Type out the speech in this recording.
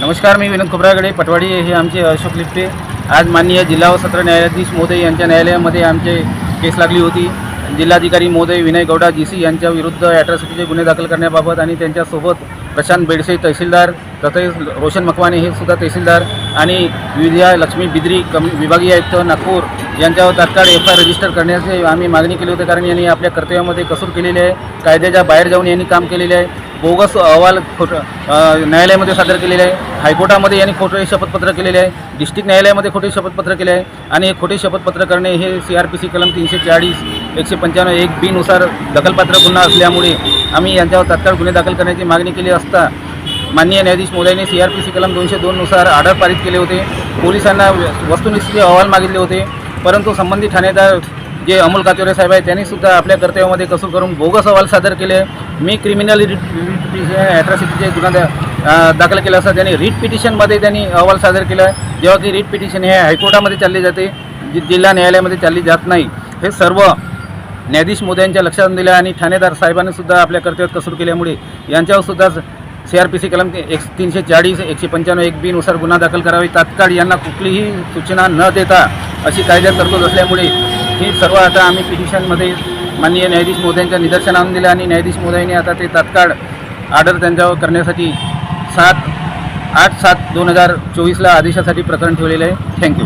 नमस्कार मी विनोद खोबरागडे पटवाडी हे आमचे अशोक लिप्टे. आज माननीय जिल्हा व सत्र न्यायाधीश महोदय यांच्या न्यायालयामध्ये आमचे केस लागली होती. जिल्हाधिकारी महोदय विनय गौडा जी सी यांच्या विरुद्ध ॲट्रॉसिटीचे गुन्हे दाखल करण्याबाबत आणि त्यांच्यासोबत प्रशांत बेडसे तहसीलदार तसेच रोशन मकवाने हे सुद्धा तहसीलदार आणि विद्या लक्ष्मी बिद्री कमी विभागीय आयुक्त नागपूर यांच्यावर तात्काळ एफ आय रजिस्टर करण्याची आम्ही मागणी केली होती कारण यांनी आपल्या कर्तव्यामध्ये कसूर केलेली आहे. कायद्याच्या बाहेर जाऊन यांनी काम केलेले आहे. बोगस अहवाल खोटं न्यायालयामध्ये सादर केलेले आहे. हायकोर्टामध्ये यांनी खोटे शपथपत्र केलेले आहे. डिस्ट्रिक्ट न्यायालयामध्ये खोटे शपथपत्र केले आहे. आणि हे खोटे शपथपत्र करणे हे सी आर पी सी कलम तीनशे चाळीस एकशे पंच्याण्णव एक बीनुसार दखलपात्र गुन्हा असल्यामुळे आम्ही यांच्यावर तात्काळ गुन्हे दाखल करण्याची मागणी केली असता माननीय न्यायाधीश मोदयांनी सी आर पी सी कलम दोनशे दोननुसार ऑर्डर पारित केले होते. पोलिसांना वस्तुनिष्ठचे अहवाल मागितले होते. परंतु संबंधित ठाणेदार जे अमोल काचोरे साहेब आहे त्यांनी सुद्धा आपल्या कर्तव्यामध्ये कसूर करून बोगस अहवाल सादर केले. मी क्रिमिनल रिट ॲट्रॉसिटीचे गुन्हा दा दाखल केला असता त्यांनी रिट पिटिशनमध्ये त्यांनी अहवाल सादर केला. आहे जेव्हा की रिट पिटिशन हे हायकोर्टामध्ये चालली जाते जिल्हा न्यायालयामध्ये चालली जात नाही. हे सर्व न्यायाधीश मोदयांच्या लक्षात दिलं आणि ठाणेदार साहेबांनी सुद्धा आपल्या कर्तव्यात कसूर केल्यामुळे यांच्यावर सुद्धा सी आर पी सी कलम एक तीनशे चाळीस एकशे पंच्याण्णव एक बीनुसार गुन्हा दाखल करावी. तात्काळ यांना कुठलीही सूचना न देता अशी कायद्यात तरतूद असल्यामुळे ही सर्व आता आम्ही पिटिशनमध्ये माननीय न्यायाधीश मोदयांच्या निदर्शन आणून दिलं आणि न्यायाधीश मोदयांनी आता ते तात्काळ ऑर्डर त्यांच्यावर करण्यासाठी सात आठ सात दोन हजार चोवीसला आदेशासाठी प्रकरण ठेवलेलं आहे. थँक्यू